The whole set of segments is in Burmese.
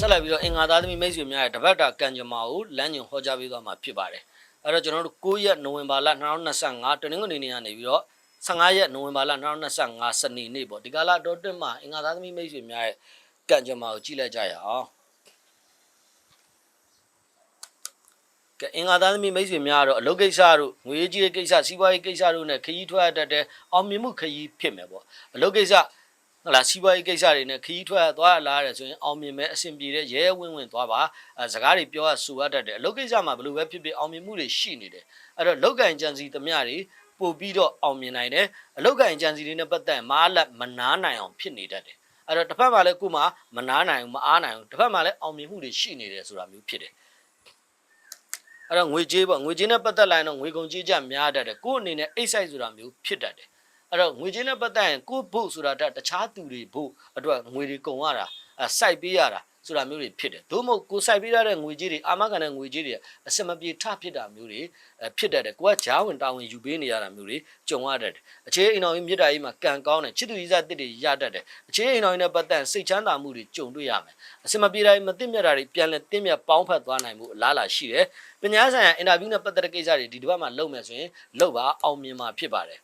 ဆက်လက်ပြီးတော့အင်္ဂါသားသမီးမိတ်ဆွေများရဲ့တပတ်တာကံကြမ္မာကိုလမ်းညွန်ဟောကြားပေးသွားမှာဖြစ်ပါတယ်အဲ့တော့ကျွန်တော်တို့9ရက်နိုဝင်ဘာလ2025တနင်္ဂနွေနေ့ကနေပြီးတော့15ရက်နိုဝင်ဘာလ2025စနေနေ့ပေါ့ဒီကာလတော့တွင်မှာအင်္ဂါသားသမီးမိတ်ဆွေများရဲ့ကံကြမ္မာကိုကြည့်လိုက်ကြရအောင်ကဲအင်္ဂါသားသမီးမိတ်ဆွေများကတော့အလုပ်ကိစ္စတို့ငွေရေးကြီးတဲ့ကိစ္စစီးပွားရေးကိစ္စတို့နဲ့ခရီးထွက်ရတတ်တဲ့အောင်မြင်မှုခရီးဖြစ်မယ်ပေါ့အလုပ်ကိစ္စ ဟုတ်လားစီးပွားရေးကိစ္စတွေနဲ့ခရီးထွက်သွားရလာရတယ်ဆိုရင်အောင်မြင်မဲ့အဆင်ပြေတဲ့ရဲရဲဝင်းဝင်းသွားပါအဲစကားတွေပြောရဆိုရတတ်တယ်အလုပ်ကိစ္စမှာဘယ်လိုပဲဖြစ်ဖြစ်အောင်မြင်မှုတွေရှိနေတယ်အဲ့တော့လောက်ကင်ကြံစီသမျှတွေပို့ပြီးတော့အောင်မြင်နိုင်တယ်အလောက်ကင်ကြံစီတွေနဲ့ပတ်သက်ရင်မားလက်မနာနိုင်အောင်ဖြစ်နေတတ်တယ်အဲ့တော့တစ်ဖက်မှာလည်းကိုယ်မှမနာနိုင်ဘူးမအားနိုင်ဘူးတစ်ဖက်မှာလည်းအောင်မြင်မှုတွေရှိနေတယ်ဆိုတာမျိုးဖြစ်တယ်အဲ့တော့ငွေကြေးပေါ့ငွေကြေးနဲ့ပတ်သက်လိုက်ရင်တော့ငွေကုန်ကြေးကြများတတ်တယ်ကိုယ့်အနေနဲ့အိတ်ဆိုင်ဆိုတာမျိုးဖြစ်တတ်တယ် အဲ့တော့ငွေကြေးနဲ့ပတ်သက်ရင်ကိုယ့်ဘုတ်ဆိုတာတတခြားသူတွေဘုတ်အတွက်ငွေတွေကုန်ရတာအဲစိုက်ပေးရတာဆိုတာမျိုးတွေဖြစ်တယ်သို့မဟုတ်ကိုယ်စိုက်ပေးရတဲ့ငွေကြေးတွေအာမခံတဲ့ငွေကြေးတွေအစမပြေထဖြစ်တာမျိုးတွေအဲဖြစ်တတ်တယ်ကိုကဂျားဝင်တာဝန်ယူပေးနေရတာမျိုးတွေကြုံရတတ်တယ်အခြေအိမ်တော်ကြီးမြစ်တာကြီးမှာကံကောင်းတယ်ချစ်သူကြီးစားတစ်တွေရတတ်တယ်အခြေအိမ်တော်ကြီးနဲ့ပတ်သက်စိတ်ချမ်းသာမှုတွေကြုံတွေ့ရမယ်အစမပြေတာတွေမသိမြတ်တာတွေပြန်လဲသိမြတ်ပေါင်းဖက်သွားနိုင်မှုအလားအလာရှိတယ်ပညာဆိုင်ရာအင်တာဗျူးနဲ့ပတ်သက်တဲ့ကိစ္စတွေဒီတစ်ပတ်မှာလုပ်မယ်ဆိုရင်လုပ်ပါအောင်မြင်မှာဖြစ်ပါတယ်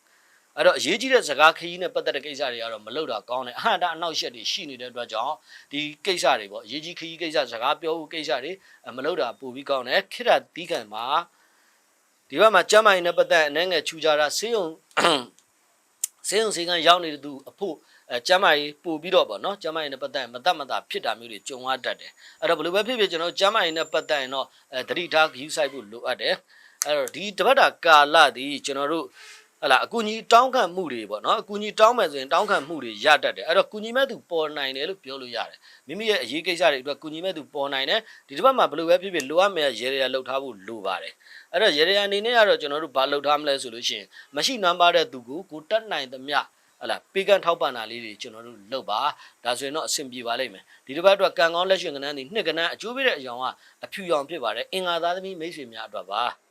အဲ့တော့အရေးကြီးတဲ့စကားခရီးနဲ့ပတ်သက်တဲ့ကိစ္စတွေကတော့မလုပ်တာကောင်းတယ်အဟန့်တာအနောက်ရှက်တွေရှိနေတဲ့အတွက်ကြောင့်ဒီကိစ္စတွေပေါ့အရေးကြီးခရီးကိစ္စစကားပြောဖို့ကိစ္စတွေမလုပ်တာပိုပြီးကောင်းတယ်ခိရတီးခံမှာဒီဘက်မှာကျမ်းမာရေးနဲ့ပတ်သက်အနေငယ်ချူကြတာဆေးရုံဆေးရုံဆေးကန်းရောက်နေတဲ့သူအဖို့အဲကျမ်းမာရေးပို့ပြီးတော့ပေါ့နော်ကျမ်းမာရေးနဲ့ပတ်သက်ရင်မတတ်မတာဖြစ်တာမျိုးတွေကြုံရတတ်တယ်အဲ့တော့ဘယ်လိုပဲဖြစ်ဖြစ်ကျွန်တော်တို့ကျမ်းမာရေးနဲ့ပတ်သက်ရင်တော့အဲသတိထားဂရုစိုက်ဖို့လိုအပ်တယ်အဲ့တော့ဒီတပတ်တာကာလဒီကျွန်တော်တို့ ဟလာအကူကြီးတောင်းခံမှုတွေပေါ့နော်အကူကြီးတောင်းမယ်ဆိုရင်တောင်းခံမှုတွေရတတ်တယ်အဲ့တော့ကူညီမဲ့သူပေါ်နိုင်တယ်လို့ပြောလို့ရတယ်မိမိရဲ့အရေးကိစ္စတွေအတွက်ကူညီမဲ့သူပေါ်နိုင်တယ်ဒီတစ်ပတ်မှာဘယ်လိုပဲဖြစ်ဖြစ်လိုအပ်မယ့်ရေရရလှုပ်ထားဖို့လိုပါတယ်အဲ့တော့ရေရရအနေနဲ့ကတော့ကျွန်တော်တို့ဘာလှုပ်ထားမလဲဆိုလို့ရှိရင်မရှိနံပါတ်တဲ့သူကိုကိုတတ်နိုင်သမျှဟလာပေးကမ်းထောက်ပံ့တာလေးတွေကျွန်တော်တို့လုပ်ပါဒါဆိုရင်တော့အဆင်ပြေပါလိမ့်မယ်ဒီတစ်ပတ်အတွက်ကံကောင်းလက်ရှင်ကနန်းဒီနှစ်ကနန်းအကျိုးပေးတဲ့အကြောင်းကအဖြူရောင်ဖြစ်ပါတယ်အင်္ဂါသားသမီးမိတ်ဆွေများအတွက်ပါ